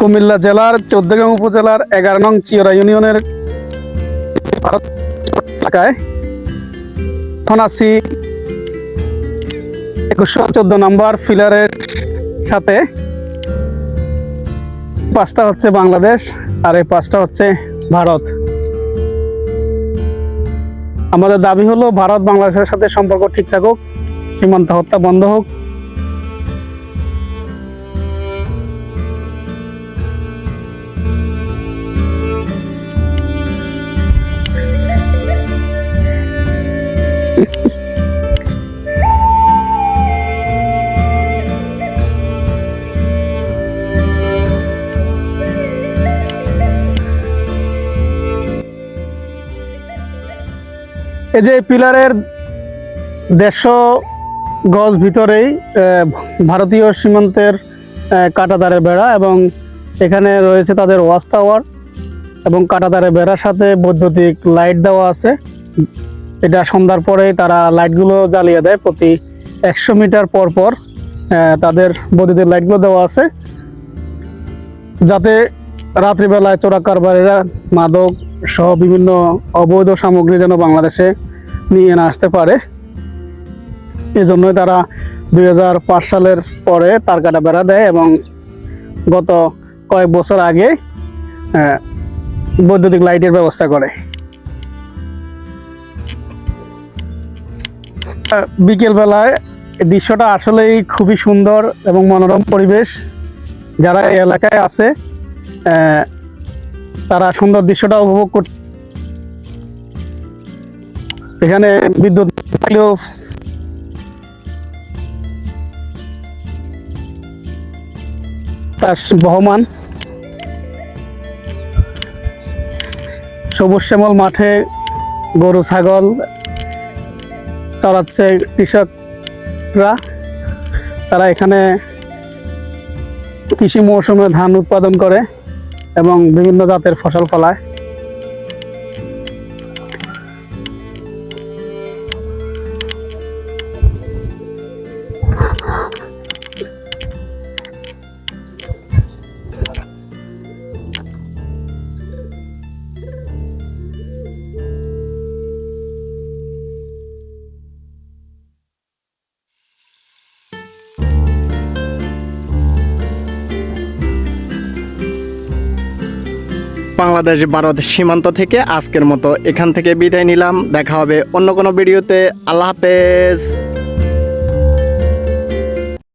কুমিল্লা জেলার চৌদ্দগ্রাম উপজেলার এগারো নং চিয়রা ইউনিয়নের এলাকায় এখন আছি একুশশো চোদ্দ নম্বর ফিলারের সাথে পাঁচটা হচ্ছে বাংলাদেশ আর এই পাঁচটা হচ্ছে ভারত। আমাদের দাবি হলো, ভারত বাংলাদেশের সাথে সম্পর্ক ঠিক থাকুক, সীমান্ত হত্যা বন্ধ হোক। এই যে পিলারের দেড়শো গজ ভিতরেই ভারতীয় সীমান্তের কাঁটাতারের বেড়া এবং এখানে রয়েছে তাদের ওয়াচ টাওয়ার এবং কাঁটাতারের বেড়ার সাথে বৈদ্যুতিক লাইট দেওয়া আছে। এটা সন্ধ্যার পরেই তারা লাইটগুলো জ্বালিয়ে দেয় প্রতি একশো মিটার পর পর তাদের বৈদ্যুতিক লাইটগুলো দেওয়া আছে। যাতে রাত্রিবেলায় চোরা কারবারিরা, মাদক সহ বিভিন্ন অবৈধ সামগ্রী যেন বাংলাদেশে নিয়ে না আসতে পারে। এজন্যই তারা দু হাজার পাঁচ সালের পরে তার কাটা বেড়া দেয় এবং গত কয়েক বছর আগে বৈদ্যুতিক লাইটের ব্যবস্থা করে। বিকেলবেলায় দৃশ্যটা আসলেই খুবই সুন্দর এবং মনোরম পরিবেশ। যারা এলাকায় আছে তারা সুন্দর দৃশ্যটা উপভোগ করতে এখানে বিদ্যুৎ তার বহমান। সবুজ শ্যামল মাঠে গরু, ছাগল চড়াচ্ছে কৃষকরা। তারা এখানে কৃষি মৌসুমে ধান উৎপাদন করে। এবং বিভিন্ন জাতের ফসল ফলায়। বাংলাদেশ, ভারত সীমান্ত থেকে আজকের মতো এখান থেকে বিদায় নিলাম। দেখা হবে অন্য কোনো ভিডিওতে। আল্লাহ হাফেজ।